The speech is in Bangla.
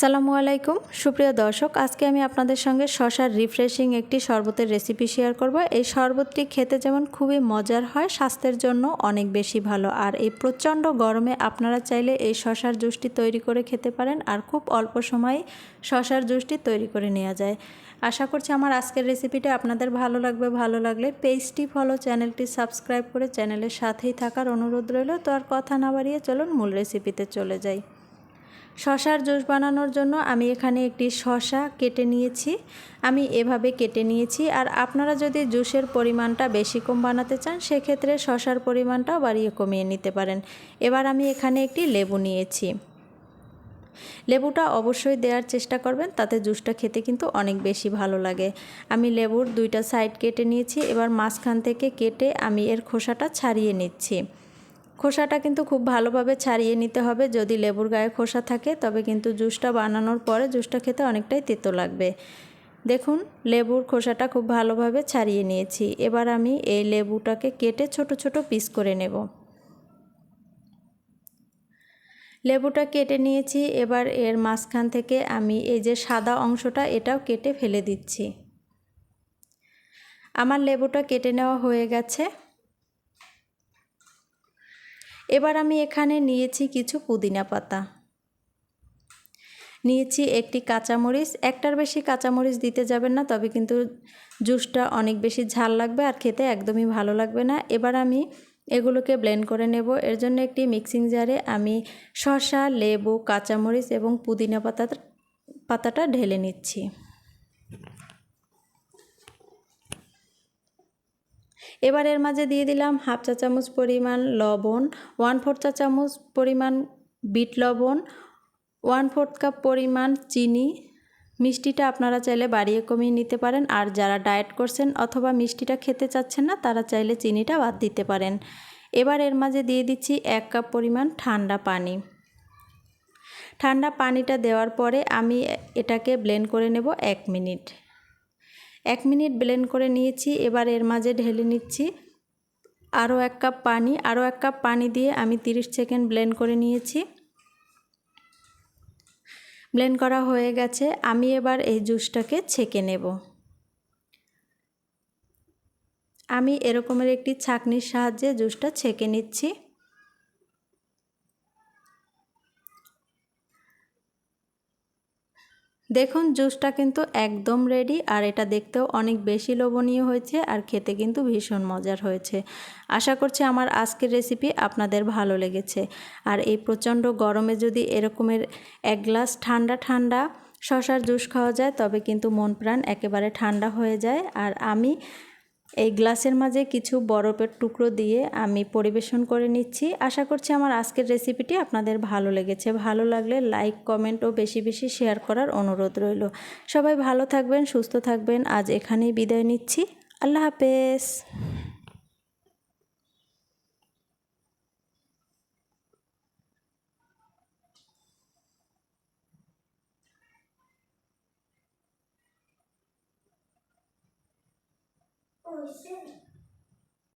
আসসালামু আলাইকুম। সুপ্রিয় দর্শক, আজকে আমি আপনাদের সঙ্গে শশার রিফ্রেশিং একটি শরবতের রেসিপি শেয়ার করব। এই শরবতটি খেতে যেমন খুবই মজার হয়, স্বাস্থ্যের জন্য অনেক বেশি ভালো। আর এই প্রচণ্ড গরমে আপনারা চাইলে এই শশার জুসটি তৈরি করে খেতে পারেন আর খুব অল্প সময়ে শশার জুসটি তৈরি করে নেওয়া যায়। আশা করছি আমার আজকের রেসিপিটা আপনাদের ভালো লাগবে। ভালো লাগলে পেজটি ফলো চ্যানেলটি সাবস্ক্রাইব করে চ্যানেলের সাথেই থাকার অনুরোধ রইল। তো আর কথা না বাড়িয়ে চলুন মূল রেসিপিতে চলে যাই। শশার জুস বানানোর জন্য আমি এখানে একটি শশা কেটে নিয়েছি। আমি এভাবে কেটে নিয়েছি। আর আপনারা যদি জুসের পরিমাণটা বেশি কম বানাতে চান, সেক্ষেত্রে শশার পরিমাণটাও বাড়িয়ে কমিয়ে নিতে পারেন। এবার আমি এখানে একটি লেবু নিয়েছি। লেবুটা অবশ্যই দেওয়ার চেষ্টা করবেন, তাতে জুসটা খেতে কিন্তু অনেক বেশি ভালো লাগে। আমি লেবুর দুইটা সাইড কেটে নিয়েছি। এবার মাঝখান থেকে কেটে আমি এর খোসাটা ছাড়িয়ে নিচ্ছি। খোসাটা কিন্তু খুব ভালোভাবে ছাড়িয়ে নিতে হবে। যদি লেবুর গায়ে খোসা থাকে, তবে কিন্তু জুসটা বানানোর পরে জুসটা খেতে অনেকটাই তেতো লাগবে। দেখুন, লেবুর খোসাটা খুব ভালোভাবে ছাড়িয়ে নিয়েছি। এবার আমি এই লেবুটাকে কেটে ছোট ছোট পিস করে নেব। লেবুটা কেটে নিয়েছি। এবার এর মাঝখান থেকে আমি এই যে সাদা অংশটা, এটাও কেটে ফেলে দিচ্ছি। আমার লেবুটা কেটে নেওয়া হয়ে গেছে। এবার আমি এখানে নিয়েছি কিছু পুদিনা পাতা। নিয়েছি একটি কাঁচামরিচ। একটার বেশি কাঁচামরিচ দিতে যাবেন না, তবে কিন্তু জুসটা অনেক বেশি ঝাল লাগবে আর খেতে একদমই ভালো লাগবে না। এবার আমি এগুলোকে ব্লেন্ড করে নেব। এর জন্য একটি মিক্সিং জারে আমি শসা, লেবু, কাঁচামরিচ এবং পুদিনা পাতা পাতাটা ঢেলে নিচ্ছি। এবার এর মাঝে দিয়ে দিলাম হাফ চা চামচ পরিমাণ লবণ ওয়ান ফোর চা চামচ পরিমাণ বিট লবণ ওয়ান ফোর্থ কাপ পরিমাণ চিনি। মিষ্টিটা আপনারা চাইলে বাড়িয়ে কমিয়ে নিতে পারেন, আর যারা ডায়েট করছেন অথবা মিষ্টিটা খেতে চাচ্ছেন না, তারা চাইলে চিনিটা বাদ দিতে পারেন। এবার এর মাঝে দিয়ে দিচ্ছি এক কাপ পরিমাণ ঠান্ডা পানি। ঠান্ডা পানিটা দেওয়ার পরে আমি এটাকে ব্লেন্ড করে নেব এক মিনিট। এক মিনিট ব্লেন্ড করে নিয়েছি, এবার এর মাঝে ঢেলে নিচ্ছি। আরও এক কাপ পানি, আরও এক কাপ পানি দিয়ে আমি 30 সেকেন্ড ব্লেন্ড করে নিয়েছি। ব্লেন্ড করা হয়ে গেছে, আমি এবার এই জুসটাকে ছেঁকে নেব। আমি এরকমের একটি ছাকনির সাহায্যে জুসটা ছেঁকে নিচ্ছি। দেখুন, জুসটা কিন্তু একদম রেডি আর এটা দেখতেও অনেক বেশি লোভনীয় হয়েছে, আর খেতে কিন্তু ভীষণ মজার হয়েছে। আশা করছি আমার আজকের রেসিপি আপনাদের ভালো লেগেছে। আর এই প্রচণ্ড গরমে যদি এরকমের এক গ্লাস ঠান্ডা ঠান্ডা শশার জুস খাওয়া যায়, তবে কিন্তু মন প্রাণ একেবারে ঠান্ডা হয়ে যায়। আর আমি এই গ্লাসের মাঝে কিছু বরফের টুকরো দিয়ে আমি পরিবেশন করে নিচ্ছি। আশা করছি আমার আজকের রেসিপিটি আপনাদের ভালো লেগেছে। ভালো লাগলে লাইক, কমেন্ট ও বেশি বেশি শেয়ার করার অনুরোধ রইল। সবাই ভালো থাকবেন, সুস্থ থাকবেন। আজ এখানেই বিদায় নিচ্ছি। আল্লাহ হাফেজ। I sin.